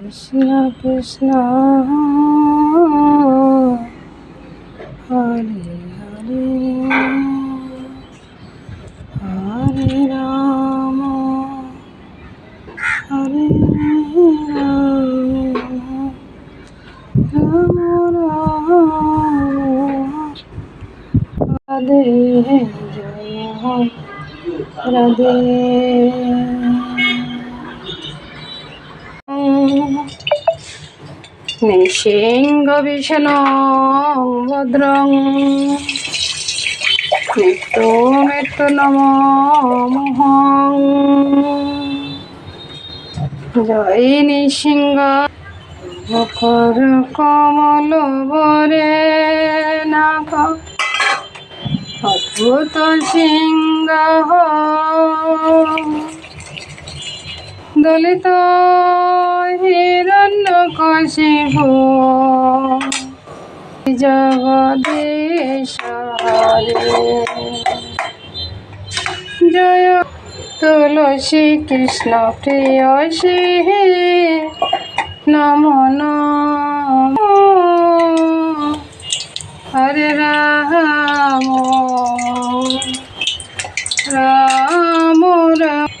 কৃষ্ণ কৃষ্ণ। হরে হরে। হরে রাম। হরে রাম। রাম রাধে জয় রাধে। নৃসিংহ বিষ্ণু ভদ্রং মৃত্যু মৃত্যু নম জয় নৃসিংহ মুখর কমল বরে নাক অদ্ভুত সিংহ। দলিত কশিব জগদীশ জয় তুলসী কৃষ্ণ প্রিয়সী নম। হরে রাম। রাম রাম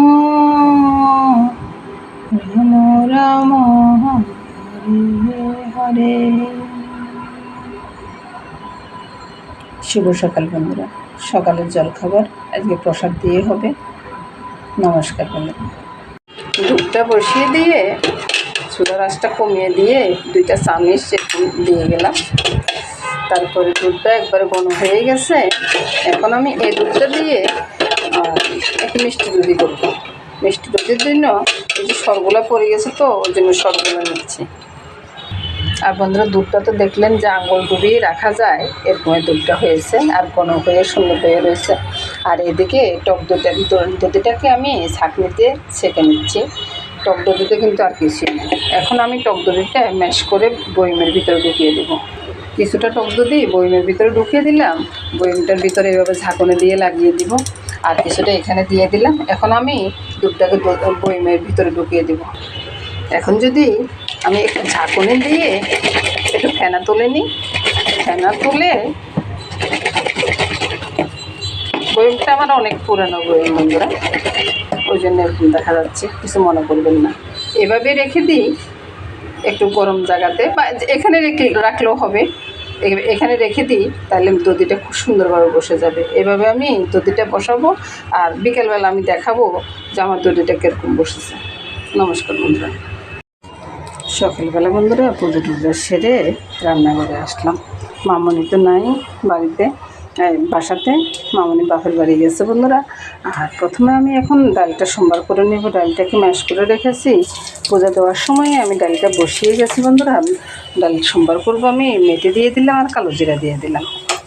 রাম হরে হরে শুভ সকাল বন্ধুরা। সকালের জলখাবার, আজকে প্রসাদ দিয়ে হবে। নমস্কার বন্ধুরা। দুধটা বসিয়ে দিয়ে চুলা রাসটা কমিয়ে দিয়ে দুইটা চামিচ দিয়ে গেলাম। তারপরে দুধটা একবারে ঘন হয়ে গেছে। এখন আমি এই দুধটা দিয়ে একটু মিষ্টি দুধি করব। মিষ্টি দুধের জন্য এই যে সরগুলা পড়ে গেছে তো, ওই জন্য সরগুলা নিচ্ছি। আর বন্ধুরা, দুধটা তো দেখলেন যে আঙুল ডুবিয়ে রাখা যায় এরকম দুধটা হয়েছে, আর ঘন হয়ে সুন্দর হয়ে রয়েছে। আর এদিকে টক দুধটা দুধটাকে আমি ছাঁকনিতে ছেঁকে নিচ্ছি। টক দধিতে কিন্তু আর কিছুই নেই। এখন আমি টক দধিটা ম্যাশ করে বইমের ভিতরে ঢুকিয়ে দেবো। কিছুটা টক দধি বইমের ভিতরে ঢুকিয়ে দিলাম। বইমটার ভিতরে এভাবে ঝাঁকুনি দিয়ে লাগিয়ে দিব। আর কিছুটা এখানে দিয়ে দিলাম। এখন আমি দুধটাকে বইমের ভিতরে ঢুকিয়ে দিব। এখন যদি আমি একটু ঝাঁকুনি দিয়ে একটু ফেনা তুলে নিই, ফেনা তুলে বইমটা আমার অনেক পুরানো বইম বন্ধুরা, ওই জন্য এরকম দেখা যাচ্ছে, কিছু মনে করবেন না। এভাবে রেখে দিই, একটু গরম জায়গাতে, বা এখানে রেখে রাখলেও হবে। এখানে রেখে দিই, তাহলে দধিটা খুব সুন্দরভাবে বসে যাবে। এভাবে আমি দধিটা বসাবো আর বিকেলবেলা আমি দেখাবো যে আমার দধিটা কীরকম বসেছে। নমস্কার বন্ধুরা। সকালবেলা বন্ধুরা পুজো টুজো সেরে রান্নাঘরে আসলাম। মামনি তো নাই বাড়িতে। বাসাতে মামনি বাপের বাড়ি গেছে বন্ধুরা। আর প্রথমে আমি এখন ডালটা সোমবার করে নেব। ডালটাকে ম্যাশ করে রেখেছি। পূজা দেওয়ার সময় আমি ডালটা বসিয়ে গেছি বন্ধুরা। আমি ডাল সোমবার করব আমি, মেটে দিয়ে দিলাম আর কালো জিরা দিয়ে দিলাম।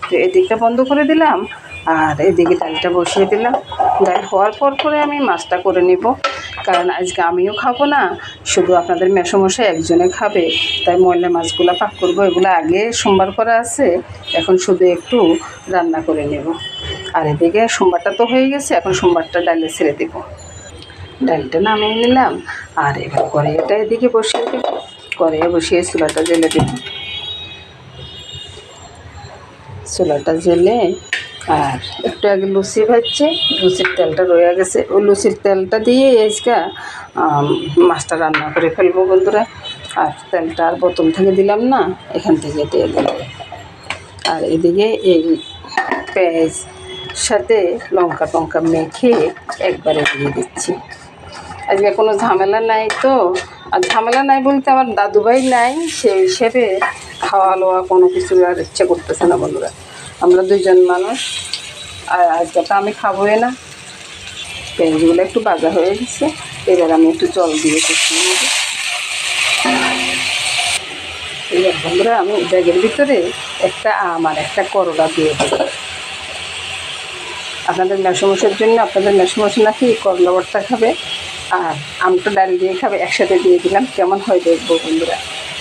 তো এদিকটা বন্ধ করে দিলাম আর এদিকে ডালটা বসিয়ে দিলাম। ডাল হওয়ার পর পরে আমি মাছটা করে নিব। কারণ আজকে আমিও খাব না, শুধু আপনাদের মেসমশাই একজনে খাবে। তাই ময়লা মাছগুলো পাক করব, এগুলো আগে সোমবার করা আছে, এখন শুধু একটু রান্না করে নেব। আর এদিকে সোমবারটা তো হয়ে গেছে, এখন সোমবারটা ডালে ছেড়ে দেবো। ডালটা নামিয়ে নিলাম, আর এবার কড়াইটা এদিকে বসিয়ে দেবো। কড়াইয়ে বসিয়ে চুলাটা জেলে দেবো। চুলাটা জেলে আর একটু আগে লুচি ভাজছে, লুচির তেলটা রয়ে গেছে। ওই লুচির তেলটা দিয়ে আজকে মাছটা রান্না করে ফেলব বন্ধুরা। আর তেলটা আর বোতল থেকে দিলাম না, এখান থেকে দিয়ে দিলাম। আর এদিকে এই পেঁয়াজ সাথে লঙ্কা টঙ্কা মেখে একবারে দিয়ে দিচ্ছি। আজকে কোনো ঝামেলা নাই তো। আর ঝামেলা নাই বলতে আমার দাদুভাই নাই, সেই হিসেবে খাওয়া লোয়া কোনো কিছু আর ইচ্ছে করতেছে না বন্ধুরা। আমরা দুজন মানুষ। আর আজকে তো আমি খাবোই না, পেঁয়াজগুলো একটু বাজা হয়ে গেছে। এবার আমি একটু জল দিয়ে কষিয়ে নেব। এবার বন্ধুরা, আমি ব্যাগের ভিতরে একটা আম আর একটা করলা দিয়ে দেবো। আপনাদের মেসমসের জন্য আপনাদের মেসমস নাকি করলা ভর্তা খাবে, আর আমটা ডাল দিয়ে খাবে, একসাথে দিয়ে দিলাম। কেমন হয় দেখব বন্ধুরা।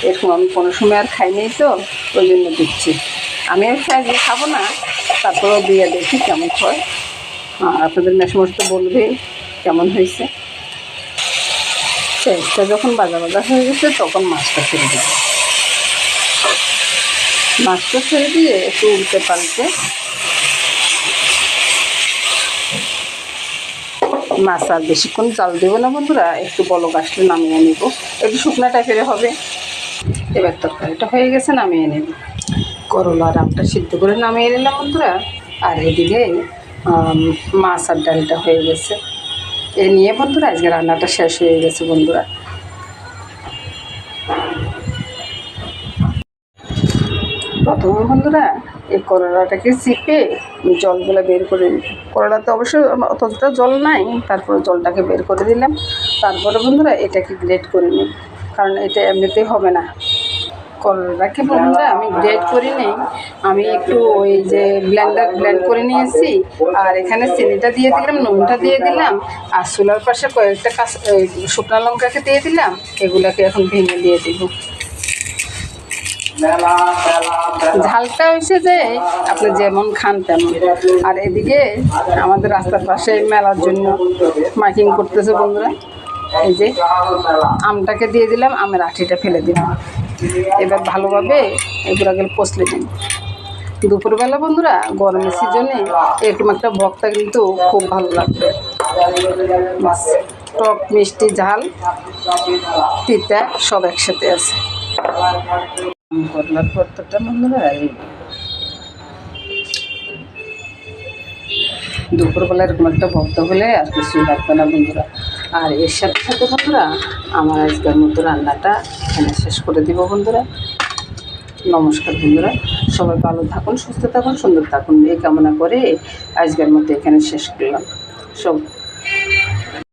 এরকম আমি কোনো সময় আর খাইনি তো, ওই জন্য দিচ্ছি। আমি খাই দিয়ে খাব না, তারপরেও দিয়ে দেখি কেমন হয়। আপনাদের মেসমস তো বলবেই কেমন হয়েছে। পেঁয়াজটা যখন বাজা বাজা হয়ে গেছে, তখন মাছটা ছেড়ে দেবো মাছটা ছেড়ে দিয়ে একটু উল্টে পাল্টে মাছ আর বেশিক্ষণ জাল দেবো না বন্ধুরা, একটু বলক আসলে নামিয়ে নেব। একটু শুকনো টাইপের হবে। এবার তরকারিটা হয়ে গেছে, নামিয়ে নেব। করলা আর আমটা সিদ্ধ করে নামিয়ে নিলাম বন্ধুরা। আর এদিকে মাছ আর ডালটা হয়ে গেছে। এ নিয়ে বন্ধুরা, আজকে রান্নাটা শেষ হয়ে গেছে বন্ধুরা। প্রথমে বন্ধুরা, এই করলাটাকে চিপে জলগুলো বের করে করলাতে অবশ্য অতটা জল নাই, তারপরে জলটাকে বের করে দিলাম। তারপরে বন্ধুরা, এটাকে গ্রেট করে নিই কারণ এটা এমনিতেই হবে না। করলাটাকে বন্ধুরা, আমি গ্রেট করে নিই। আমি একটু ওই যে ব্লেন্ডার ব্লেন্ড করে নিয়েছি, আর এখানে চিনিটা দিয়ে দিলাম, নুনটা দিয়ে দিলাম, আর চুলার পাশে কয়েকটা কাঁচ শুকনো লঙ্কাকে দিয়ে দিলাম, এগুলাকে এখন ভেঙে দিয়ে দিব। ঝালটা হয়েছে যে, আপনি যেমন খান তেমন। আর এদিকে আমাদের রাস্তার পাশে মেলার জন্য মাইকিং করতেছে বন্ধুরা। এই যে আমটাকে দিয়ে দিলাম, আমের আঠিটা ফেলে দিলাম। এবার ভালোভাবে এগুলোকে পচলে দিন দুপুরবেলা বন্ধুরা, গরমের সিজনে এরকম একটা ভক্তা কিন্তু খুব ভালো লাগবে। টক, মিষ্টি, ঝাল, তিতা সব একসাথে আছে। করলার বন্ধুরা দুপুরবেলা এরকম একটা ভক্ত হলে আর কিছু লাগবে না বন্ধুরা। আর এর সাথে সাথে বন্ধুরা, আমার আজকের মতো রান্নাটা এখানে শেষ করে দিব বন্ধুরা। নমস্কার বন্ধুরা, সবাই ভালো থাকুন, সুস্থ থাকুন, সুন্দর থাকুন। এই কামনা করে আজকের মতো এখানে শেষ করলাম। সব